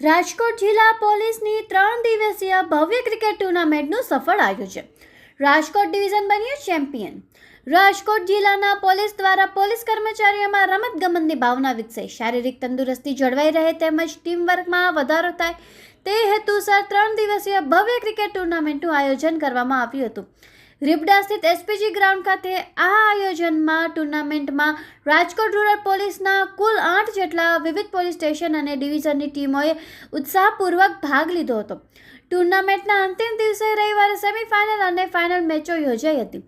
રાજકોટ જિલ્લા પોલીસની ત્રણ દિવસીય ભવ્ય ક્રિકેટ ટુર્નામેન્ટનું સફળ આયોજન. રાજકોટ ડિવિઝન બન્યું ચેમ્પિયન. રાજકોટ જિલ્લાના પોલીસ દ્વારા પોલીસ કર્મચારીઓમાં રમતગમતની ભાવના વિકસે. શારીરિક તંદુરસ્તી જળવાઈ રહે તેમજ ટીમવર્કમાં વધારો થાય તે હેતુસર ત્રણ દિવસીય ભવ્ય ક્રિકેટ ટુર્નામેન્ટનું આયોજન કરવામાં આવ્યું હતું. રીબડા સ્થિત એસપીજી ગ્રાઉન્ડ ખાતે આ આયોજનમાં ટુર્નામેન્ટમાં રાજકોટ રૂરલ પોલીસના કુલ આઠ જેટલા વિવિધ પોલીસ સ્ટેશન અને ડિવિઝનની ટીમોએ ઉત્સાહપૂર્વક ભાગ લીધો હતો. ટુર્નામેન્ટના અંતિમ દિવસે રવિવારે સેમીફાઇનલ અને ફાઇનલ મેચો યોજાઈ હતી.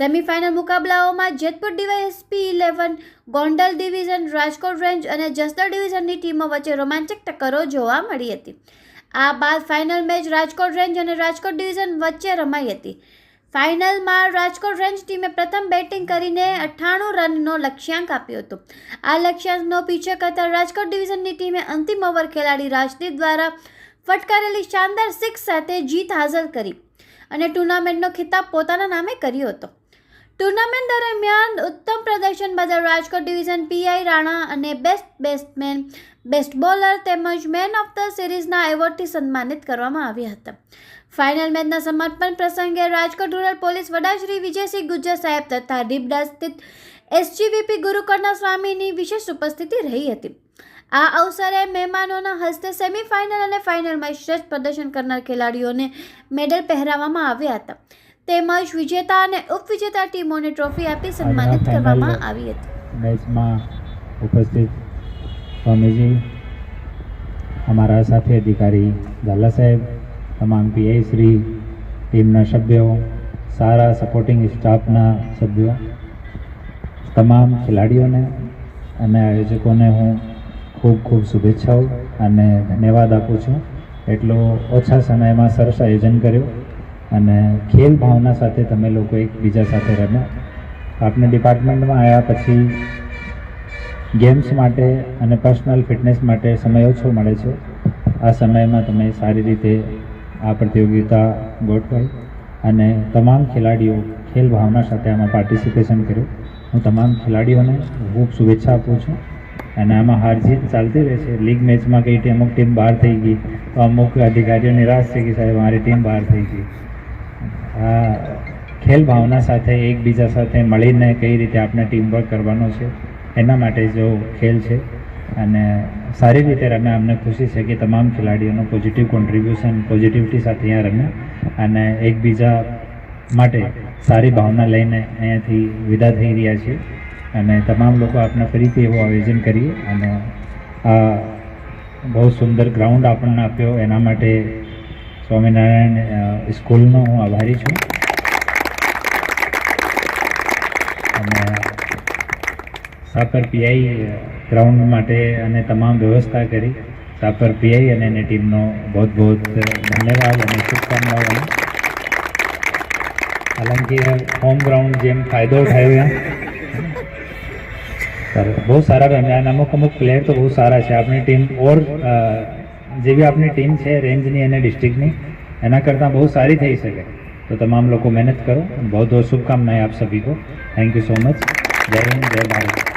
Semifinal મુકાબલાઓમાં Jetpur DYSP eleven Gondal division, Rajkot range અને જસદણ ડિવિઝનની ટીમો વચ્ચે રોમાંચક ટક્કરો જોવા મળી હતી. આ બાદ ફાઇનલ મેચ રાજકોટ રેન્જ અને રાજકોટ ડિવિઝન વચ્ચે રમાઈ હતી. ફાઇનલમાં રાજકોટ રેન્જ ટીમે પ્રથમ બેટિંગ કરીને અઠ્ઠાણું રનનો લક્ષ્યાંક આપ્યો હતો. આ લક્ષ્યાંકનો પીછો કરતા રાજકોટ ડિવિઝનની ટીમે અંતિમ ઓવર ખેલાડી રાજદીપ દ્વારા ફટકારેલી શાનદાર સિક્સ સાથે જીત હાંસલ કરી અને ટુર્નામેન્ટનો ખિતાબ પોતાના નામે કર્યો હતો. ટુર્નામેન્ટ દરમિયાન ઉત્તમ પ્રદર્શન બદલ રાજકોટ ડિવિઝન પીઆઈ રાણા અને બેસ્ટ બેટ્સમેન, બેસ્ટ બોલર તેમજ મેન ઓફ ધ સિરીઝના એવોર્ડથી સન્માનિત કરવામાં આવ્યા હતા. ફાઇનલ મેચના સમર્પણ પ્રસંગે રાજકોટ રૂરલ પોલીસ વડા શ્રી વિજયસિંહ ગુજ્જર સાહેબ તથા દીપડા સ્થિત એસજીવીપી ગુરુકર્ણા સ્વામીની વિશેષ ઉપસ્થિતિ રહી હતી. આ અવસરે મહેમાનોના હસ્તે સેમીફાઇનલ અને ફાઇનલમાં શ્રેષ્ઠ પ્રદર્શન કરનાર ખેલાડીઓને મેડલ પહેરાવવામાં આવ્યા હતા. તેમજ વિજેતા અને ઉપવિજેતા ટીમોને ટ્રોફી આપી સન્માનિત કરવામાં આવી હતી. મેચમાં ઉપસ્થિત સ્વામીજી અમારા સાથે અધિકારી ઝાલા સાહેબ તમામ પીઆઈ શ્રી ટીમના સભ્યો સારા સપોર્ટિંગ સ્ટાફના સભ્યો તમામ ખેલાડીઓને અને આયોજકોને હું ખૂબ ખૂબ શુભેચ્છાઓ અને ધન્યવાદ આપું છું. એટલો ઓછા સમયમાં સરસ આયોજન કર્યું. અને ખેલ ભાવના સાથે તમે લોકો એકબીજા સાથે રમ્યા આપને ડિપાર્ટમેન્ટમાં આવ્યા પછી ગેમ્સ માટે અને પર્સનલ ફિટનેસ માટે સમય ઓછો મળે છે. આ સમયમાં તમે સારી રીતે આ પ્રતિયોગિતા ગોઠવાઈ અને તમામ ખેલાડીઓ ખેલ ભાવના સાથે આમાં પાર્ટિસિપેશન કર્યું. હું તમામ ખેલાડીઓને ખૂબ શુભેચ્છા આપું છું. અને આમાં હાર જીત ચાલતી રહેશે લીગ મેચમાં કઈ ટીમ અમુક ટીમ બહાર થઈ ગઈ, તો અમુક અધિકારીઓ નિરાશ છે કે સાહેબ, મારી ટીમ બહાર થઈ ગઈ. ખેલ ભાવના સાથે, એકબીજા સાથે મળીને કઈ રીતે આપણે ટીમવર્ક કરવાનો છે, એના માટે જો ખેલ છે. અને સારી રીતે રમ્યા અમને ખુશી છે કે તમામ ખેલાડીઓનો પોઝિટિવ કોન્ટ્રીબ્યુશન પોઝિટિવિટી સાથે અહીંયા રમ્યા અને એકબીજા માટે સારી ભાવના લઈને અહીંયાથી વિદા થઈ રહ્યા છીએ. અને તમામ લોકો આપણે ફરીથી એવું આયોજન કરીએ. અને આ બહુ સુંદર ગ્રાઉન્ડ આપણને આપ્યો, એના માટે સ્વામિનારાયણ સ્કૂલનો હું આભારી છું. અને સાપર પીઆઈ ગ્રાઉન્ડ માટે અને તમામ વ્યવસ્થા કરી સાપર પીઆઈ અને એની ટીમનો બહુ બહુ ધન્યવાદ અને શુભકામનાઓ. અને હોમ ગ્રાઉન્ડ જેમ ફાયદો ઉઠાવ્યો સર બહુ સારા રમ્યા અને અમુક અમુક પ્લેયર તો બહુ સારા છે. આપણી ટીમ ઓર જે બી આપની ટીમ છે, રેન્જની અને ડિસ્ટ્રિક્ટની, એના કરતાં બહુ સારી થઈ શકે. તો તમામ લોકો મહેનત કરો. બહુ બહુ શુભકામનાએ આપ સભી કો थैंक यू सो मच जय हिंद जय भारत